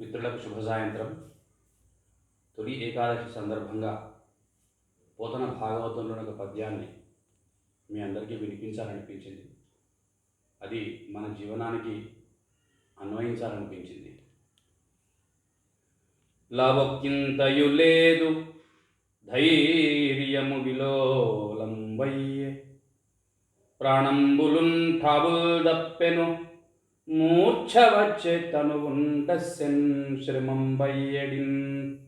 మిత్రులకు శుభ సాయంత్రం తొలి ఏకాదశి సందర్భంగా పోతన భాగవతంలోని ఒక పద్యాన్ని మీ అందరికీ వినిపించాలనిపించింది. అది మన జీవనానికి అన్వయించాలనిపించింది. లవక్కింతయు లేదు ధైర్యము విలోలంబయ్యే. ప్రాణంబులున్ ఠాబుల్ దప్పెను మూర్ఛ వచ్చే తను ఉండెన్ శ్రమంబయ్యడిన్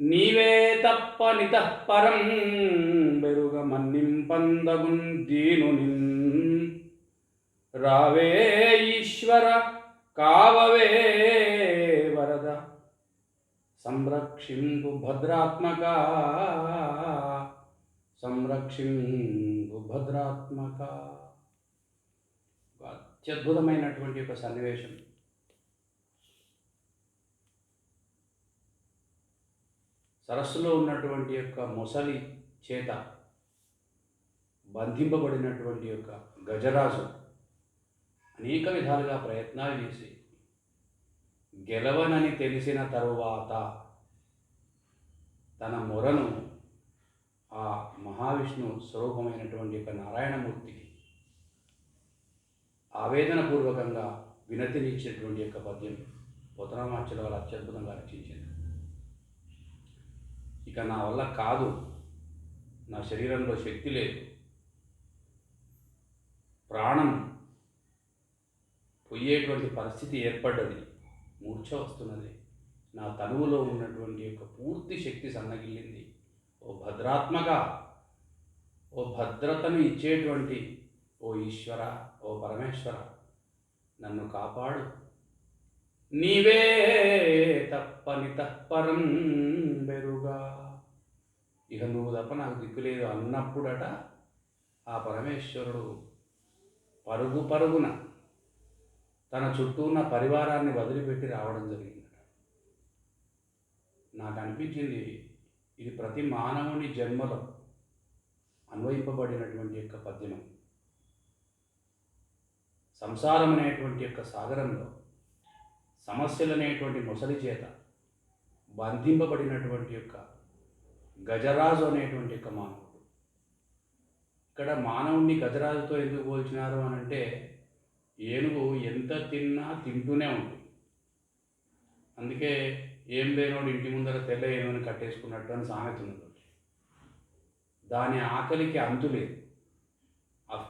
నీవే తప్ప నితఃపరం బెరుగ మన్నింపందగున్ దీనునిన్. రావే ఈశ్వర కావవే వరద. సంరక్షింపు భద్రాత్మక సంరక్షింపు భద్రాత్మక. అత్యద్భుతమైనటువంటి ఒక సన్నివేశం. సరస్సులో ఉన్నటువంటి యొక్క మొసలి చేత బంధింపబడినటువంటి యొక్క గజరాజు అనేక విధాలుగా ప్రయత్నాలు చేసి గెలవనని తెలిసిన తరువాత తన మొరను ఆ మహావిష్ణు స్వరూపమైనటువంటి యొక్క నారాయణమూర్తికి ఆవేదనపూర్వకంగా వినతినిచ్చినటువంటి యొక్క పద్యం పోతనామాచ్యుల వల్ల అత్యద్భుతంగా రచించింది ఇక నా వల్ల కాదు నా శరీరంలో శక్తి లేదు ప్రాణం పొయ్యేటువంటి పరిస్థితి ఏర్పడ్డది మూర్ఛ వస్తున్నది నా తనువులో ఉన్నటువంటి యొక్క పూర్తి శక్తి సన్నగిల్లింది ఓ భద్రాత్మక ఓ భద్రతను ఇచ్చేటువంటి ఓ ఈశ్వర ఓ పరమేశ్వర నన్ను కాపాడు. నీవే తప్పని తప్పరం బెరుగా. ఇక నువ్వు తప్ప నాకు దిక్కులేదు అన్నప్పుడట ఆ పరమేశ్వరుడు పరుగు పరుగున తన చుట్టూ ఉన్న పరివారాన్ని వదిలిపెట్టి రావడం జరిగిందట. నాకు అనిపించింది ఇది ప్రతి మానవుని జన్మలో అన్వయింపబడినటువంటి యొక్క పద్యం సంసారం అనేటువంటి యొక్క సాగరంలో సమస్యలు అనేటువంటి మొసలి చేత బంధింపబడినటువంటి యొక్క గజరాజు అనేటువంటి యొక్క మానవుడు. ఇక్కడ మానవుణ్ణి గజరాజుతో ఎందుకు పోల్చినారు అని అంటే ఏనుగు ఎంత తిన్నా తింటూనే ఉంటుంది. అందుకే ఏం లేనోడు ఇంటి ముందర తెల్ల ఏనుగుని కట్టేసుకున్నట్టు అని సామెత ఉన్నది దాని ఆకలికి అంతు లేదు.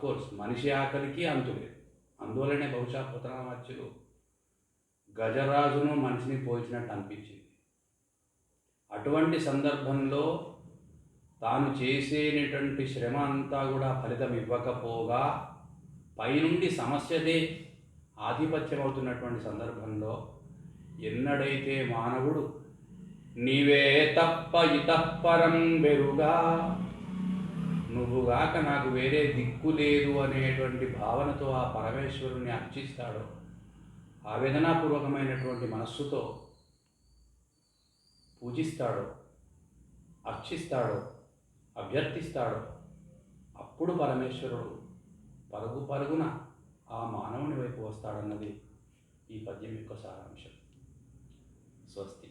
కోర్స్ మనిషి ఆకలికి అంతు లేదు. అందువలనే బహుశా పుతనామత్యులు గజరాజును మనిషిని పోల్చినట్టు అనిపించింది. అటువంటి సందర్భంలో తాను చేసేటటువంటి శ్రమ అంతా కూడా ఫలితం ఇవ్వకపోగా పైనుండి సమస్యదే ఆధిపత్యం అవుతున్నటువంటి సందర్భంలో ఎన్నడైతే మానవుడు నీవే తప్ప ఇతఃపరం బెరుగా నువ్వుగాక నాకు వేరే దిక్కు లేదు అనేటువంటి భావనతో ఆ పరమేశ్వరుణ్ణి అర్చిస్తాడో ఆవేదనాపూర్వకమైనటువంటి మనస్సుతో పూజిస్తాడో అర్చిస్తాడో అభ్యర్థిస్తాడో అప్పుడు పరమేశ్వరుడు పరుగు పరుగున ఆ మానవుని వైపు వస్తాడన్నది ఈ పద్యం యొక్క సారాంశం. స్వస్తి.